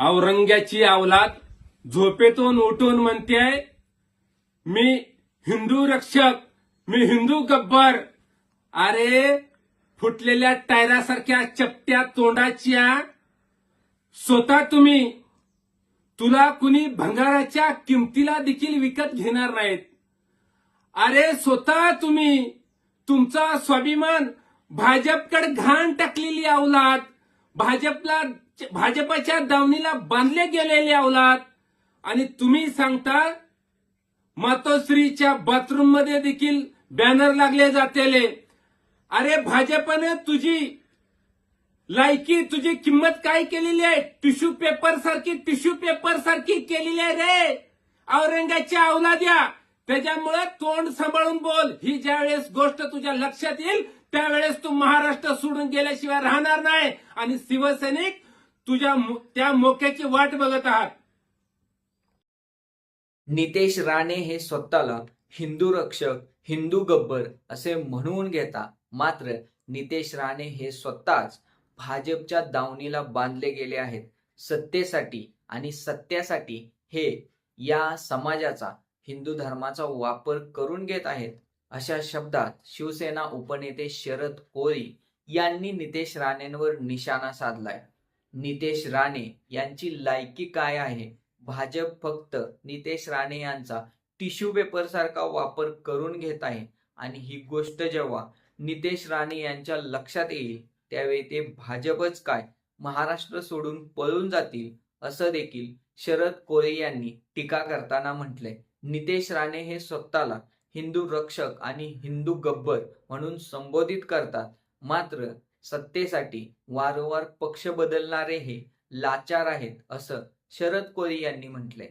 औरंग्याची अवलाद झोपेतून उठून म्हणते मी हिंदू रक्षक मी हिंदू गब्बर. अरे फुटलेल्या टायरासारख्या चपट्या तोंडाच्या स्वतः तुम्ही तुला कुणी भंगाराच्या किमतीला देखील विकत घेणार नाहीत. अरे स्वतः तुम्ही तुमचा स्वाभिमान भाजपकडे घाण टाकलेली अवलाद भाजपला भाजपाच्या दावणीला बांधले गेलेले अवलाद. आणि तुम्ही सांगता मातोश्रीच्या बाथरूममध्ये देखील बॅनर लागले जातेले. अरे भाजपने तुझी लायकी तुझी किंमत काय केलेली आहे? टिश्यू पेपर सारखी टिश्यू पेपर सारखी केलेली आहे रे. औरंगाच्या अवलाद्या त्याच्यामुळे तोंड सांभाळून बोल. ही ज्यावेळेस गोष्ट तुझ्या लक्षात येईल त्यावेळेस तू महाराष्ट्र सोडून गेल्याशिवाय राहणार नाही. आणि शिवसैनिक तुझ्या त्या मोक्याची वाट बघत आहात. नितेश राणे हे स्वतःला हिंदू रक्षक हिंदू गब्बर असे म्हणवून घेता. मात्र नितेश राणे हे स्वतःच भाजपच्या दावणीला बांधले गेले आहेत. सत्तेसाठी आणि सत्यासाठी हे या समाजाचा हिंदू धर्माचा वापर करून घेत आहेत. अशा शब्दात शिवसेना उपनेते शरद कोळी यांनी नितेश राणेंवर निशाणा साधलाय. नितेश राणे यांची लायकी काय आहे? भाजप फक्त नितेश राणे यांचा टिश्यू पेपर सारखा वापर करून घेत आहे. आणि ही गोष्ट जेव्हा नितेश राणे यांच्या लक्षात येईल त्यावेळी ते भाजपच काय? महाराष्ट्र सोडून पळून जातील असं देखील शरद कोळे यांनी टीका करताना म्हटलंय. नितेश राणे हे स्वतःला हिंदू रक्षक आणि हिंदू गब्बर म्हणून संबोधित करतात. मात्र सत्तेसाठी वारंवार पक्ष बदलणारे हे लाचार आहेत असं शरद कोळी यांनी म्हटलंय.